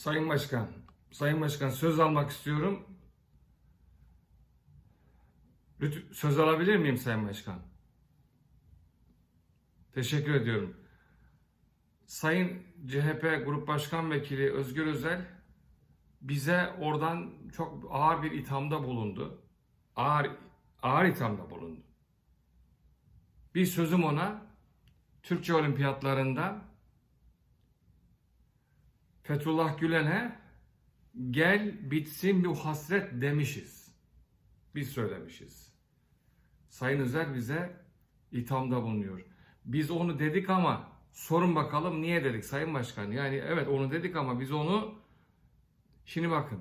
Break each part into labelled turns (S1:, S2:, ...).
S1: Sayın Başkan, Sayın Başkan söz almak istiyorum. Lütfen söz alabilir miyim Sayın Başkan? Teşekkür ediyorum. Sayın CHP Grup Başkan Vekili Özgür Özel bize oradan çok ağır bir ithamda bulundu. Ağır ağır ithamda bulundu. Bir sözüm ona Türkçe olimpiyatlarında Fethullah Gülen'e gel bitsin bu hasret demişiz. Biz söylemişiz. Sayın Özel bize ithamda bulunuyor. Biz onu dedik ama sorun bakalım niye dedik Sayın Başkan? Yani evet onu dedik ama biz onu şimdi bakın.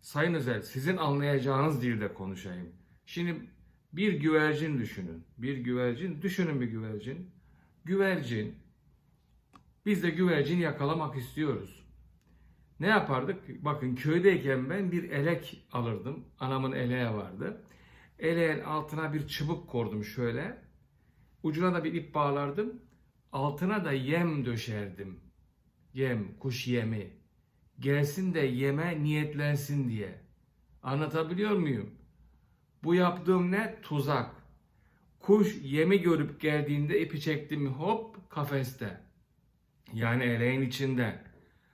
S1: Sayın Özel sizin anlayacağınız dilde konuşayım. Şimdi bir güvercin düşünün. Bir güvercin düşünün bir güvercin. Güvercin biz de güvercin yakalamak istiyoruz. Ne yapardık? Bakın köydeyken ben bir elek alırdım. Anamın eleği vardı. Eleğin altına bir çubuk kordum şöyle. Ucuna da bir ip bağlardım. Altına da yem döşerdim. Yem, kuş yemi. Gelsin de yeme niyetlensin diye. Anlatabiliyor muyum? Bu yaptığım ne? Tuzak. Kuş yemi görüp geldiğinde ipi çektim hop kafeste. Yani eleğin içinde.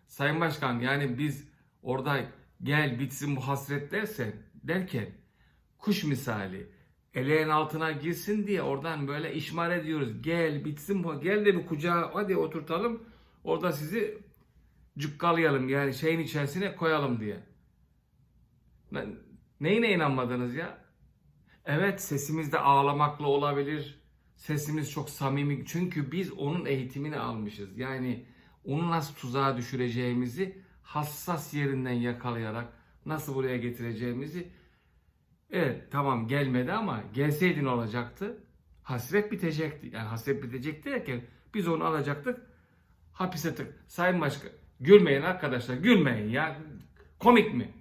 S1: Sayın Başkan yani biz orada gel bitsin bu hasret dersen derken kuş misali eleğin altına girsin diye oradan böyle işmar ediyoruz. Gel bitsin bu gel de bir kucağa hadi oturtalım orada sizi cukkalayalım yani şeyin içerisine koyalım diye. Ne- Neyine inanmadınız ya? Evet sesimiz de ağlamakla olabilir. Sesimiz çok samimi. Çünkü biz onun eğitimini almışız. Yani onu nasıl tuzağa düşüreceğimizi hassas yerinden yakalayarak nasıl buraya getireceğimizi evet tamam gelmedi ama gelseydi ne olacaktı? Hasret bitecekti. Yani hasret bitecekti derken biz onu alacaktık hapise tık. Sayın Başkan gülmeyin arkadaşlar gülmeyin ya. Komik mi?